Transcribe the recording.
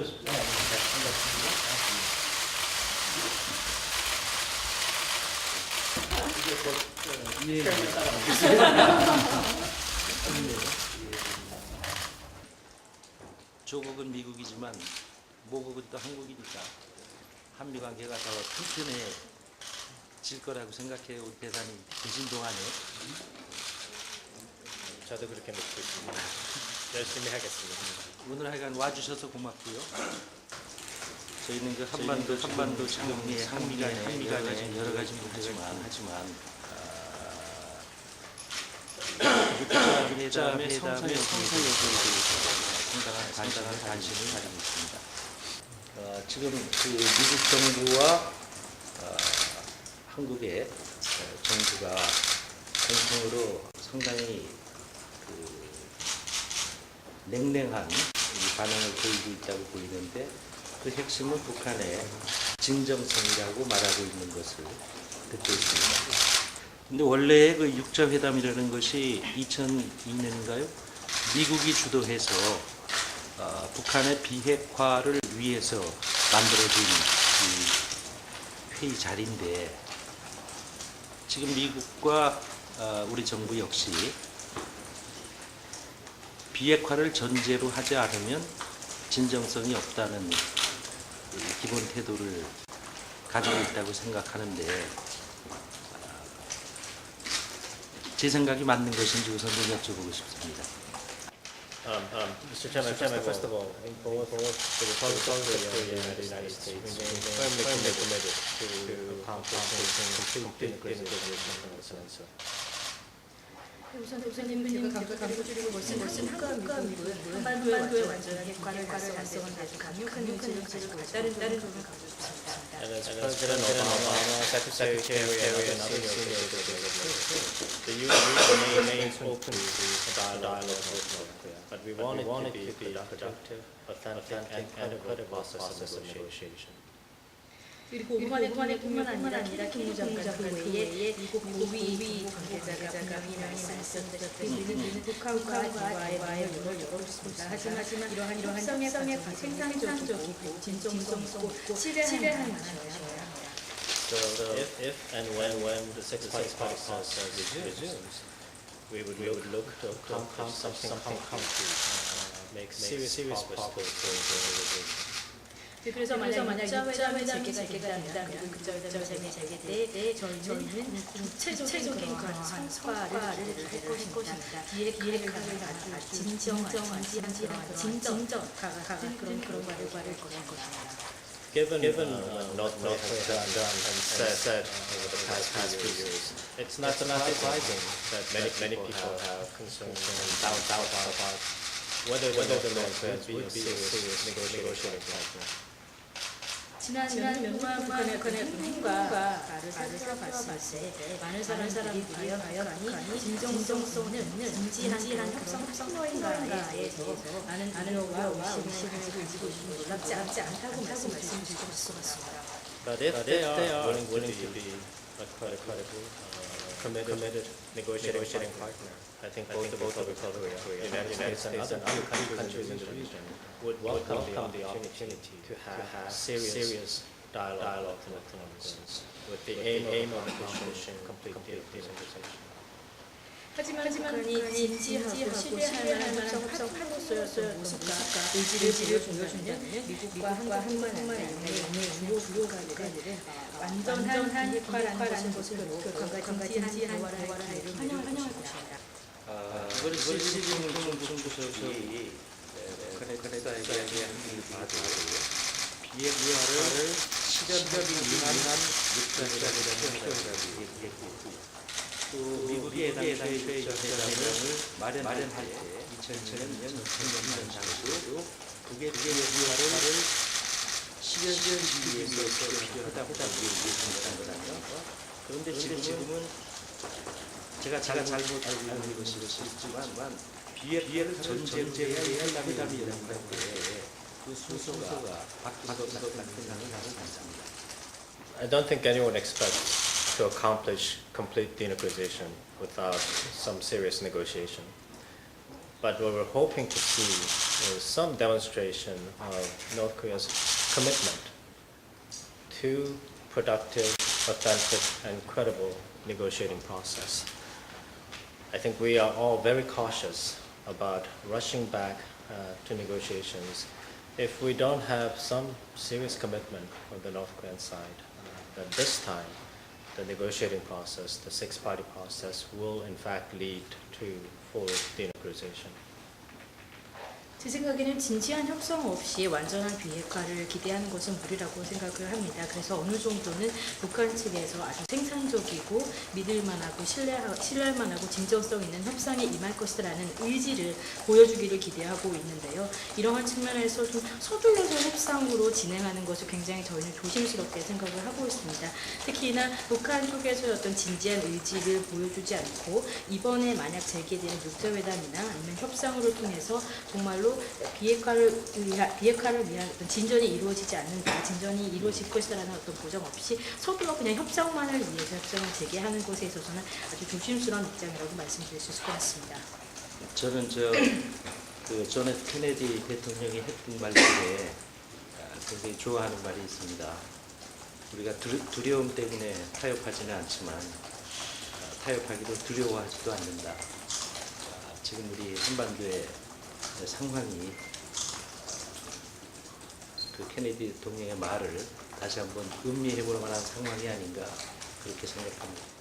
예. 조국은 미국이지만 모국은 또 한국이니까 한미 관계가 더 튼튼해질 거라고 생각해요. 대단히 계신 동안에 저도 그렇게 믿고 있습니다. 열심히 하겠습니다. 오늘 하여간 와주셔서 고맙고요. 저희는 그 한반도 한반도 지금의 한미가 한미가 가진 여러 가지 문제지만 하지만 회담의 회담의 성사 여부에 대해서 상당한 관심을 관심을 가지고 있습니다. 어, 지금 그 미국 정부와 어, 한국의 어, 정부가 공통으로 상당히 그 냉랭한 이 반응을 보이고 있다고 보이는데 그 핵심은 북한의 진정성이라고 말하고 있는 것을 듣고 있습니다. 근데 원래 그 육자 회담이라는 것이 2002년인가요? 미국이 주도해서 어, 북한의 비핵화를 위해서 만들어진 이 회의 자리인데 지금 미국과 어, 우리 정부 역시 비핵화를 전제로 하지 않으면 진정성이 없다는 이 기본 태도를 가지고 있다고 생각하는데 아, 제 생각이 맞는 것인지 우선 좀 여쭤보고 싶습니다. Um, um, Mr. Chairman, Chairman, first of all, I think both, both the Republic of the United States remain firmly committed to accomplishing complete denuclearization of the. 우선 우선님 제가 강조 강조드리고 것은 것은 한국과 미국은 한반도의 완전한 핵과를 달성은 아주 강력한 의지를 가지고 있다는 다른 점을 강조했습니다. And as President Obama, Secretary Kerry, and other senior officials, the U.S. remains open to dialogue with North Korea. But we want it to be a productive, authentic, and credible process of negotiation. 그리고 오만의 뿐만 아니라 김 장관 그 외에 미국 고위 관계자가 우리는 북한과 대화의 문을 열어줬습니다. 하지만 이러한 이러한 협상의 생산적이고 진정성 있고 신뢰하는 것이어야 합니다. So if, if and when, when the six-party process resumes, we would, we would look to accomplish something concrete, uh, make serious progress towards negotiation. 그래서 만약 만약 육자회담이 재개가 된다면 그점점이 재개될 저희는 구체적인 그러한 성과를 할 것입니다. 비핵화를 아주 진정한 진정 같은 그런 그런 결과를 거둘 것입니다. Given, given uh, North Korea has done, done and said, said over the past, past few years, it's not, not surprising that many, many people have concerns and doubt, doubt about whether, whether the North would be a serious negotiating partner. 지난 지난 몇 년 북한의 북한의 행동과 말을 살펴봤을 때 많은 사람들이 과연 과연 북한이 진정성 있는 진지한 협상 협상인가에 대해서 많은 많은 우려와 의심을 가지고 있는 놀랍지 않지 않다고 말씀 말씀 주실 수 같습니다. But if, they are willing, willing to be a credible, uh, committed, negotiating partner, I think both, of Korea, United States and other countries in the region would welcome the opportunity to have serious, serious dialogue, dialogue with Koreans, with the aim, aim of accomplishing complete denuclearization. 하지만 북한이 진지하고 신뢰할 만한 파고서였던 모습과 의지를 보여준다면 미국과 아니라 영내 주요 주요 국가들은 완전한 비핵화라는 것을 목표로 진지한 대화를 환영할 것입니다. 아, 이걸 시진핑 총부석 역사에 한국을 봐도 비핵화를 실현적인 유한한 육자회담이라고 얘기했고 또 미국의 당시의 육자회담을 마련할 때 2007년 전년장도 북의 비핵화를 실현시키기 위해서 필요하다고 얘기했던 거라요. 그런데 지금은 제가 제가 잘못 알고 있는 것이 있지만 비핵화를 전제해야 할 회담이라는 건데 그 순서가 바뀐 것 같은 생각을 하고 있습니다. I don't think anyone expects to accomplish complete denuclearization without some serious negotiation. But what we're hoping to see is some demonstration of North Korea's commitment to productive, authentic, and credible negotiating process. I think we are all very cautious about rushing back uh, to negotiations if we don't have some serious commitment from the North Korean side uh, that this time the negotiating process, the six-party process, will in fact lead to full denuclearization. 제 생각에는 진지한 협상 없이 완전한 비핵화를 기대하는 것은 무리라고 생각을 합니다. 그래서 어느 정도는 북한 측에서 아주 생산적이고 믿을만하고 신뢰할만하고 진정성 있는 협상에 임할 것이라는 의지를 보여주기를 기대하고 있는데요. 이러한 측면에서 좀 서둘러서 협상으로 진행하는 것을 굉장히 저희는 조심스럽게 생각을 하고 있습니다. 특히나 북한 쪽에서 어떤 진지한 의지를 보여주지 않고 이번에 만약 재개되는 육자회담이나 아니면 협상으로 통해서 정말로 비핵화를 위한 비핵화를 위한 진전이 이루어지지 않는다, 진전이 이루어질 것이라는 어떤 보장 없이 서둘러 그냥 협상만을 위해서 협상을 재개하는 것에 있어서는 아주 조심스러운 입장이라고 말씀드릴 수 있을 것 같습니다. 저는 저그 존 F 케네디 대통령이 했던 말 중에 아, 굉장히 좋아하는 말이 있습니다. 우리가 두, 두려움 때문에 타협하지는 않지만 아, 타협하기도 두려워하지도 않는다. 아, 지금 우리 한반도의 상황이 그 케네디 대통령의 말을 다시 한번 음미해 볼 만한 상황이 아닌가 그렇게 생각합니다.